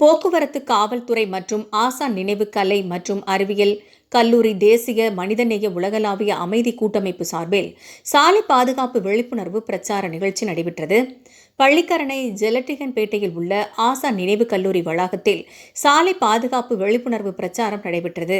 போக்குவரத்து காவல்துறை மற்றும் ஆசான் நினைவு கலை மற்றும் அறிவியல் கல்லூரி தேசிய மனிதநேய உலகளாவிய அமைதி கூட்டமைப்பு சார்பில் சாலை பாதுகாப்பு விழிப்புணர்வு பிரச்சார நிகழ்ச்சி நடைபெற்றது. பள்ளிக்கரணை ஜெலட்டிகன்பேட்டையில் உள்ள ஆசான் நினைவு கல்லூரி வளாகத்தில் சாலை பாதுகாப்பு விழிப்புணர்வு பிரச்சாரம் நடைபெற்றது.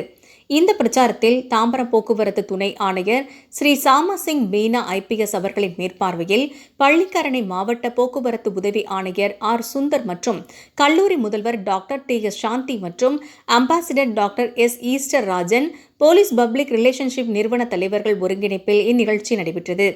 இந்த பிரச்சாரத்தில் தாம்பரம் போக்குவரத்து துணை ஆணையர் ஸ்ரீ சாமசிங் மீனா ஐபிஎஸ் அவர்களின் மேற்பார்வையில் பள்ளிக்கரணை மாவட்ட போக்குவரத்து உதவி ஆணையர் ஆர் சுந்தர் மற்றும் கல்லூரி முதல்வர் டாக்டர் டி எஸ் சாந்தி மற்றும் ambassador doctor S Easter Rajan police public relationship நிறுவன தலைவர்கள் ஒருங்கிணைப்பில் இந்நிகழ்ச்சி நடைபெற்றது.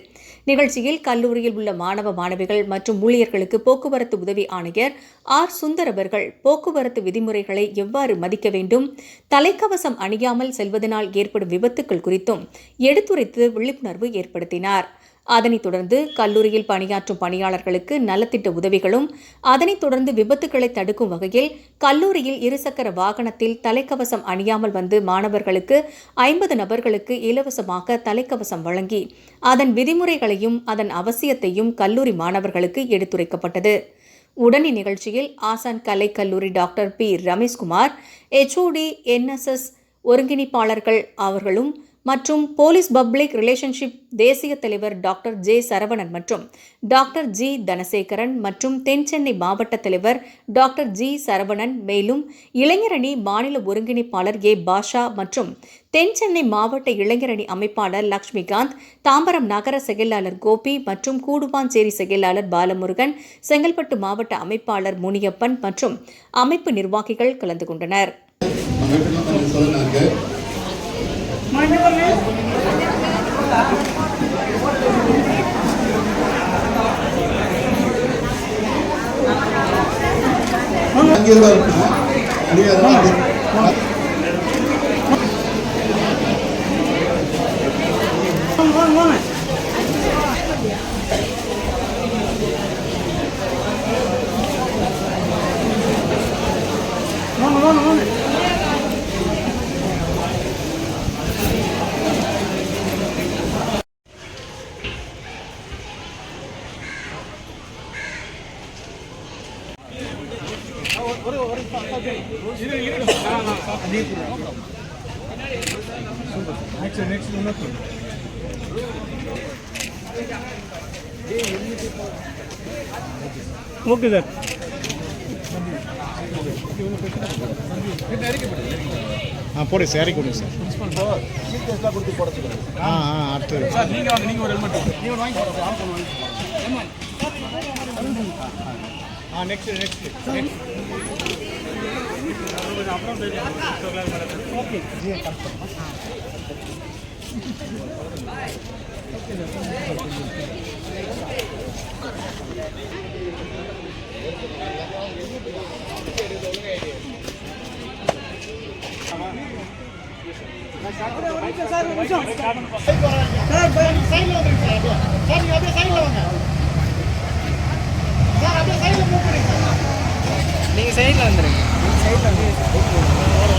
நிகழ்ச்சியில் கல்லூரியில் உள்ள மாணவ மாணவிகள் மற்றும் ஊழியர்களுக்கு போக்குவரத்து உதவி ஆணையர் ஆர். சுந்தர் அவர்கள் போக்குவரத்து விதிமுறைகளை எவ்வாறு மதிக்க வேண்டும் தலைக்கவசம் அணியாமல் செல்வதனால் ஏற்படும் விபத்துக்கள் குறித்தும் எடுத்துரைத்து விழிப்புணர்வு ஏற்படுத்தினார். அதனைத் தொடர்ந்து கல்லூரியில் பணியாற்றும் பணியாளர்களுக்கு நலத்திட்ட உதவிகளும் அதனைத் தொடர்ந்து விபத்துக்களை தடுக்கும் வகையில் கல்லூரியில் இருசக்கர வாகனத்தில் தலைக்கவசம் அணியாமல் வந்து மாணவர்களுக்கு ஐம்பது நபர்களுக்கு இலவசமாக தலைக்கவசம் வழங்கி அதன் விதிமுறைகளையும் அதன் அவசியத்தையும் கல்லூரி மாணவர்களுக்கு எடுத்துரைக்கப்பட்டது. உடனி நிகழ்ச்சியில் ஆசான் கலை கல்லூரி doctor P. Rameshkumar HOD NSS ஒருங்கிணைப்பாளர்கள் அவர்களும் மற்றும் போலீஸ் பப்ளிக் ரிலேஷன்ஷிப் தேசிய தலைவர் டாக்டர் ஜே சரவணன் மற்றும் டாக்டர் ஜி தனசேகரன் மற்றும் தென்சென்னை மாவட்ட தலைவர் டாக்டர் ஜி சரவணன் மேலும் இளைஞரணி மாநில ஒருங்கிணைப்பாளர் ஏ பாஷா மற்றும் தென்சென்னை மாவட்ட இளைஞரணி அமைப்பாளர் லக்ஷ்மிகாந்த் தாம்பரம் நகர செயலாளர் கோபி மற்றும் கூடுவாஞ்சேரி செயலாளர் பாலமுருகன் செங்கல்பட்டு மாவட்ட அமைப்பாளர் முனியப்பன் மற்றும் அமைப்பு நிர்வாகிகள் கலந்து கொண்டனர். அமைப்பெல்லாம் கொஞ்சம் சொல்லுனாங்க அங்கே தான் இருக்கணும் ஓகே சார் ஆ போடு சார் இறக்கி கொடுங்க சார் ஆ ஆ அடுத்து சார் நீங்கள் வாங்க நீங்கள் ஒரு ஹெல்மெட் நீங்கள் வாங்கி ஆ next next next next sir sir sir சைடில் வந்துருங்க. சைடில் வந்து